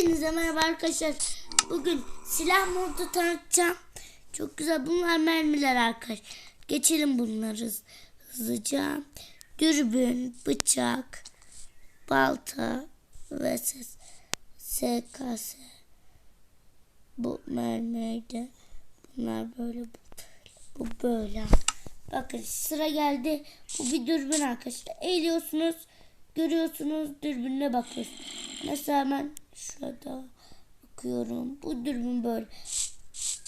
Hepinize merhaba arkadaşlar. Bugün silah modu tanıtacağım. Çok güzel. Bunlar mermiler arkadaşlar. Geçelim bunları hız- hızlıca. Dürbün, bıçak, balta ve ses, SKS. Bu mermiydi. Bunlar böyle bu böyle. Bakın sıra geldi. Bu bir dürbün arkadaşlar. Eğiliyorsunuz. Görüyorsunuz dürbününe bakıyorsunuz. Mesela ben şurada bakıyorum. Bu dürbün böyle.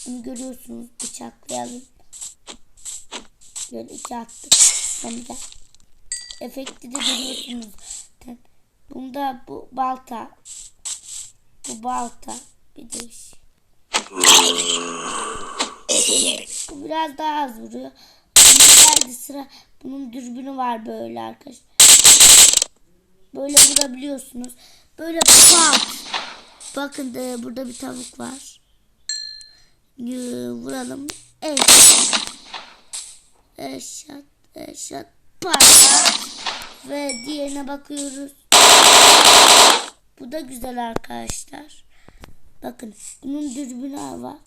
Bunu görüyorsunuz. Bıçaklayalım. Böyle iki attık. De efekti de görüyorsunuz. Bunda bu balta. Bu balta. Bir de. Bu biraz daha az vuruyor. Geldi sıra. Bunun dürbünü var böyle arkadaşlar. Böyle vurabiliyorsunuz. Böyle pat. Bakın de burada bir tavuk var. Vuralım. Eşat. Eşat. Eşat. Pat. Ve diğerine bakıyoruz. Bu da güzel arkadaşlar. Bakın bunun dürbünü var.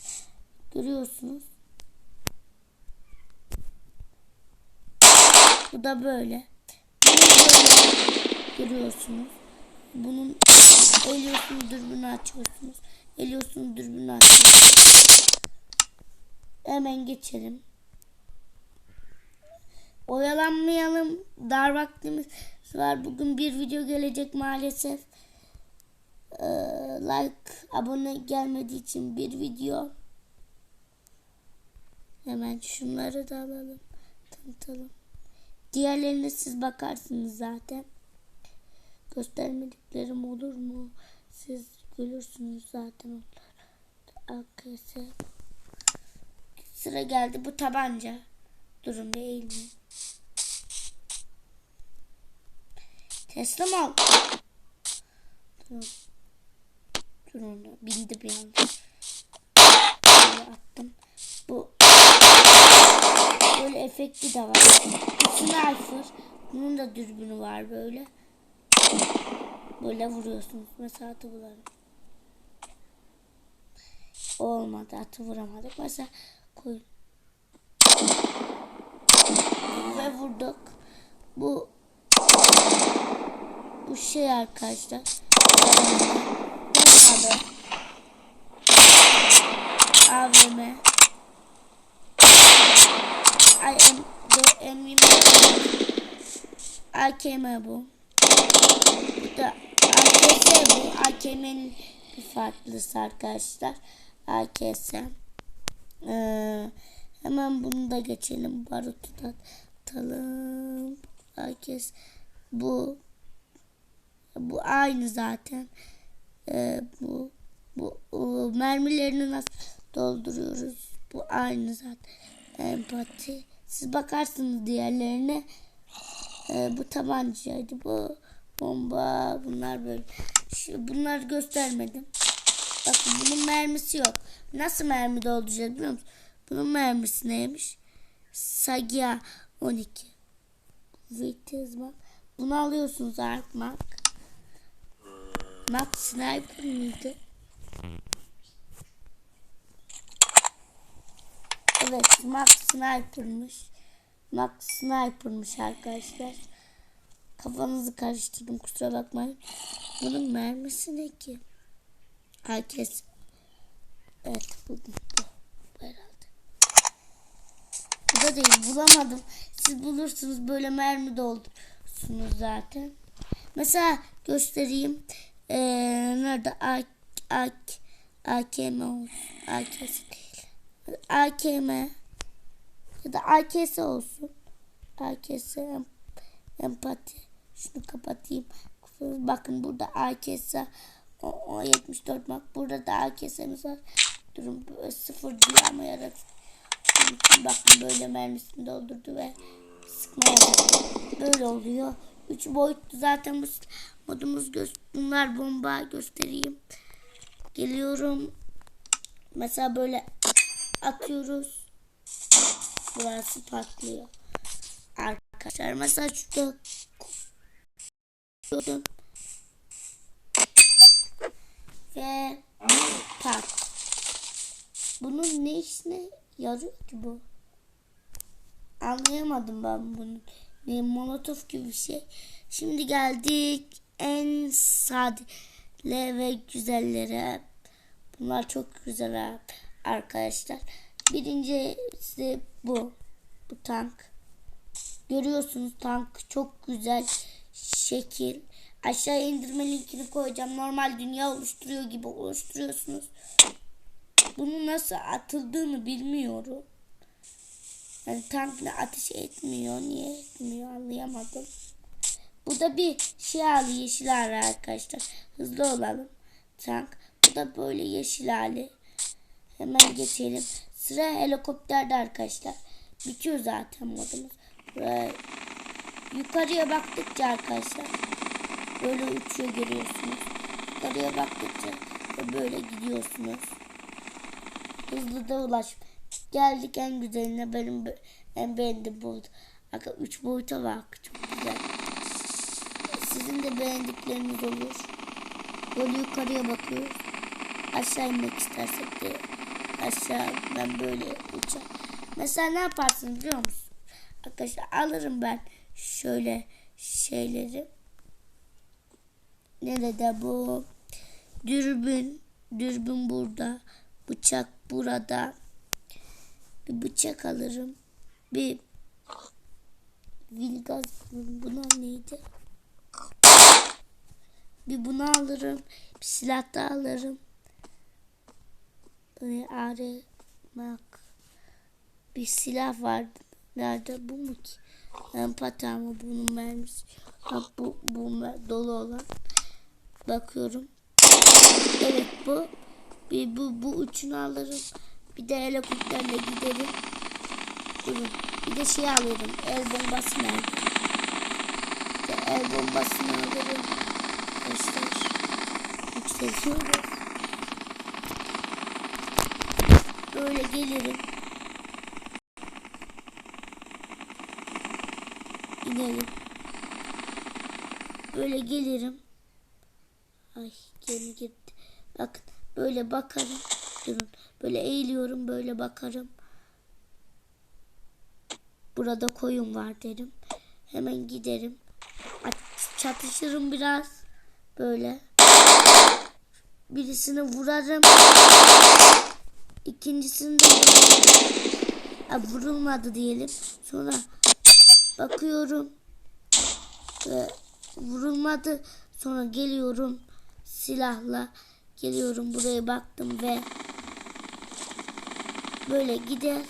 Görüyorsunuz. Bu da böyle. Bunu böyle görüyorsunuz. Bunun eliyorsunuz dürbünü açıyorsunuz. Eliyorsunuz dürbünü açıyorsunuz. Hemen geçelim. Oyalanmayalım. Dar vaktimiz var. Bugün bir video gelecek maalesef. Ee, like, abone gelmediği için bir video. Hemen şunları da alalım. Tanıtalım. Diğerlerine siz bakarsınız zaten. Göstermediklerim olur mu? Siz görürsünüz zaten onlar. AKS. Sıra geldi bu tabanca. Durun bir eğilmeyin. Teslim ol. Durun. Durun. Bindi bir anda. Böyle attım. Bu böyle efekti de var. Sniper. Bunun da dürbünü var böyle. Böyle vuruyorsunuz. Mesela atı vuralım. Olmadı. Atı vuramadık. Mesela koyun. Ve vurduk. Bu bu şey arkadaşlar. Yapmadı. AVM. I am the enemy. AKM bu. Da AKS bu. AKM'nin bir farklısı arkadaşlar. AKS. Ee, hemen bunu da geçelim. Barutu da atalım. AKS. Bu bu aynı zaten. Ee, bu bu o, mermilerini nasıl dolduruyoruz? Bu aynı zaten. Empati. Siz bakarsınız diğerlerine. Ee, bu tabancaydı. Bu bomba. Bunlar böyle. Şu, bunlar göstermedim. Bakın bunun mermisi yok. Nasıl mermi dolduracağız biliyor musunuz? Bunun mermisi neymiş? Sagia 12. Vites bak. Bunu alıyorsunuz Mac. Mac Sniper mıydı? Evet Mac Sniper'mış. Mac Sniper'mış arkadaşlar. Kafanızı karıştırdım kusura bakmayın. Bunun mermisi ne ki? Herkes Evet bu, bu, herhalde. Bu da değil bulamadım. Siz bulursunuz böyle mermi doldurursunuz zaten. Mesela göstereyim. Ee, nerede? AK, AK, AKM olsun. AKS değil. AKM ya da AKS olsun. AKS em- empati. Şunu kapatayım. Bakın burada AKS o, o 74 bak burada da AKS'miz var. Böyle sıfır yaratık. Bakın böyle mermisini doldurdu ve sıkmaya. Böyle oluyor. 3 boyutlu zaten bu modumuz göz bunlar bomba göstereyim. Geliyorum. Mesela böyle atıyoruz. Burası patlıyor. Arkadaşlar mesela şurada gördüm. ve pat. Bunun ne işine yarıyor ki bu? Anlayamadım ben bunu. Ne molotof gibi bir şey. Şimdi geldik en sade ve güzellere. Bunlar çok güzel arkadaşlar. Birincisi bu. Bu tank. Görüyorsunuz tank çok güzel şekil. Aşağı indirme linkini koyacağım. Normal dünya oluşturuyor gibi oluşturuyorsunuz. Bunu nasıl atıldığını bilmiyorum. Yani tank ne ateş etmiyor. Niye etmiyor anlayamadım. Bu da bir şialı yeşil hali arkadaşlar. Hızlı olalım. Tank. Bu da böyle yeşil hali. Hemen geçelim. Sıra helikopterde arkadaşlar. Bitiyor zaten modumuz. Buraya yukarıya baktıkça arkadaşlar böyle uçuyor görüyorsunuz. Yukarıya baktıkça böyle gidiyorsunuz. Hızlı da ulaş. Geldik en güzeline benim en beğendiğim boyut. Arka 3 boyuta bak çok güzel. Sizin de beğendikleriniz olur. Böyle yukarıya bakıyoruz. Aşağı inmek istersek de aşağı ben böyle uçar. Mesela ne yaparsınız biliyor musun? Arkadaşlar alırım ben şöyle şeyleri. Nerede bu? Dürbün. Dürbün burada. Bıçak burada. Bir bıçak alırım. Bir Vilgaz buna neydi? Bir bunu alırım. Bir silah da alırım. Böyle aramak. Bir silah vardı. Nerede bu mu ki? Ben patama bunun mermisi. Ha, bu, bu dolu olan. Bakıyorum. Evet bu. Bir bu, bu uçunu alırım. Bir de helikopterle giderim. Durun. Bir de şey alırım. El bombası nerede? Bir de el bombasını alırım. Arkadaşlar. Yükseliyoruz. Böyle gelirim. İnelim. Böyle gelirim. Ay gemi gitti. Bakın böyle bakarım. Durun. Böyle eğiliyorum böyle bakarım. Burada koyun var derim. Hemen giderim. Çatışırım biraz. Böyle. Birisini vurarım. İkincisini de ha, vurulmadı diyelim. Sonra bakıyorum. Ve vurulmadı. Sonra geliyorum silahla geliyorum buraya baktım ve böyle gider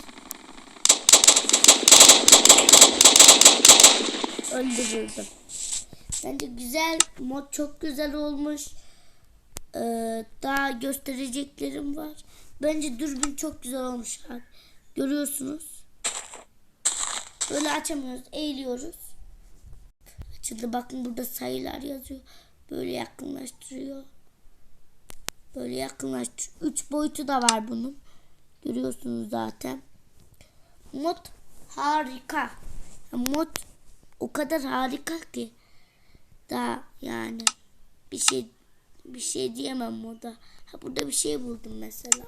öldürürdüm. Bence güzel mod çok güzel olmuş. Ee, daha göstereceklerim var. Bence dürbün çok güzel olmuş. Görüyorsunuz. Böyle açamıyoruz. Eğiliyoruz. Açıldı. Bakın burada sayılar yazıyor. Böyle yakınlaştırıyor. Böyle yakınlaştırıyor. Üç boyutu da var bunun. Görüyorsunuz zaten. Mod harika. Mod o kadar harika ki. Daha yani bir şey bir şey diyemem moda. Ha burada bir şey buldum mesela.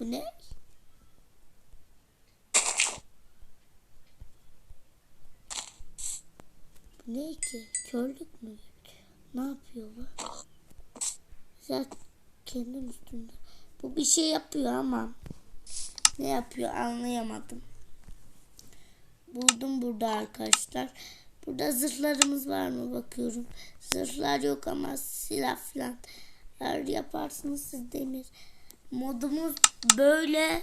Bu ne? Ne ki? Körlük mü? Ne yapıyor bu? Zaten kendin üstünde. Bu bir şey yapıyor ama ne yapıyor anlayamadım. Buldum burada arkadaşlar. Burada zırhlarımız var mı bakıyorum. Zırhlar yok ama silah falan yaparsınız siz demir. Modumuz böyle.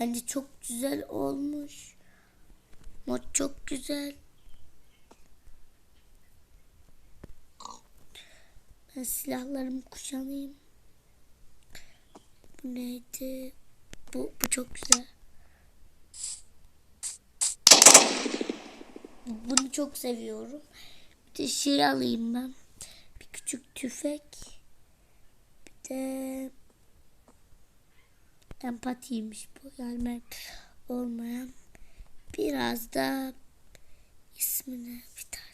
Bence çok güzel olmuş. Mod çok güzel. Ben silahlarımı kuşanayım. Bu neydi? Bu, bu çok güzel. Bunu çok seviyorum. Bir de şey alayım ben. Bir küçük tüfek. Bir de empatiymiş bu. Yani olmayan. Biraz da ismini bir tarz.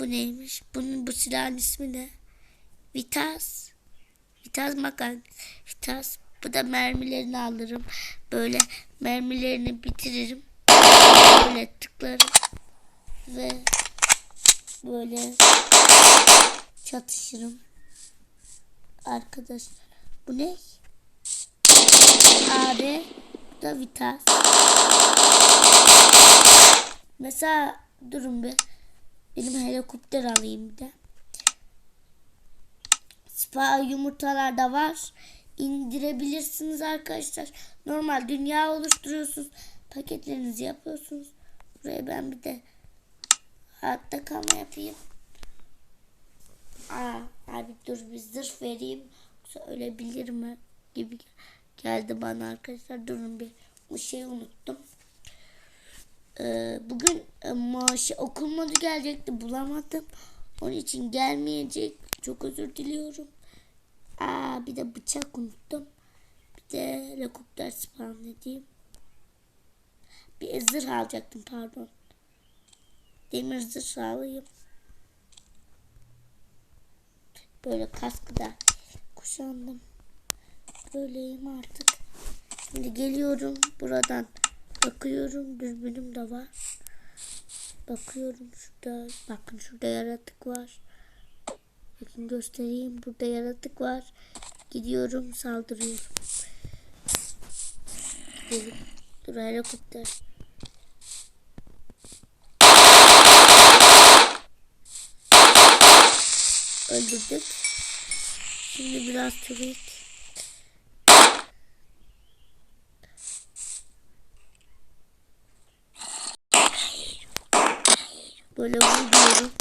Bu neymiş? Bunun bu silahın ismi ne? Vitas. Vitas makan. Vitas. Bu da mermilerini alırım. Böyle mermilerini bitiririm. Böyle tıklarım. Ve böyle çatışırım. Arkadaşlar. Bu ne? Abi. Bu da vitas. Mesela durun bir. Benim helikopter alayım bir de. Spa yumurtalar da var. İndirebilirsiniz arkadaşlar. Normal dünya oluşturuyorsunuz. Paketlerinizi yapıyorsunuz. Buraya ben bir de hayatta kalma yapayım. Aa, abi dur bir zırh vereyim. Yoksa ölebilir mi gibi geldi bana arkadaşlar. Durun bir bu şeyi unuttum. Ee, bugün e, maaşı okul gelecekti bulamadım. Onun için gelmeyecek. Çok özür diliyorum. Aa bir de bıçak unuttum. Bir de helikopter spawn edeyim. Bir zırh alacaktım pardon. Demir zırh alayım. Böyle kaskı da kuşandım. Böyleyim artık. Şimdi geliyorum buradan. Bakıyorum dürbünüm de var. Bakıyorum şurada. Bakın şurada yaratık var. Bakın göstereyim. Burada yaratık var. Gidiyorum saldırıyorum. Gidelim. Dur helikopter. Öldürdük. Şimdi biraz turret. Böyle vuruyorum.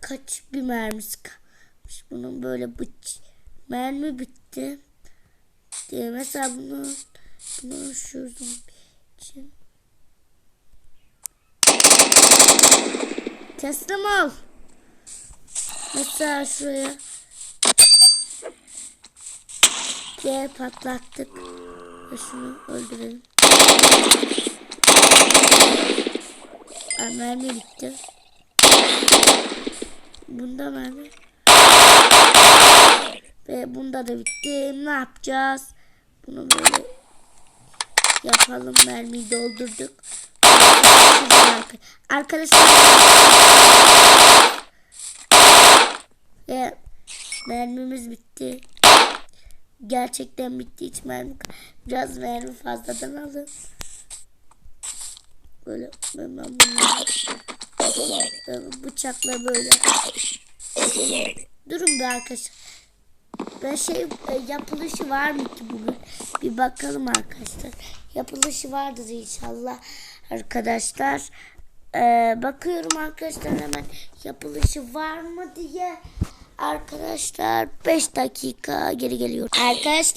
Kaç bir mermisi kalmış. Bunun böyle bıç mermi bitti. Diye mesela bunu bunu şu için teslim ol. Mesela şuraya diye patlattık. Ve şunu öldürelim. Aa, mermi bitti. Bunda mermi. Ve bunda da bitti. Ne yapacağız? Bunu böyle yapalım. Mermiyi doldurduk. Arkadaşlar ve mermimiz bitti. Gerçekten bitti hiç mermi. Biraz mermi fazladan alın. Böyle ben bunu bıçakla böyle. Durun bir arkadaşlar. Ben şey e, yapılışı var mı ki bugün? Bir bakalım arkadaşlar. Yapılışı vardır inşallah arkadaşlar. Ee, bakıyorum arkadaşlar hemen yapılışı var mı diye. Arkadaşlar 5 dakika geri geliyorum. Arkadaşlar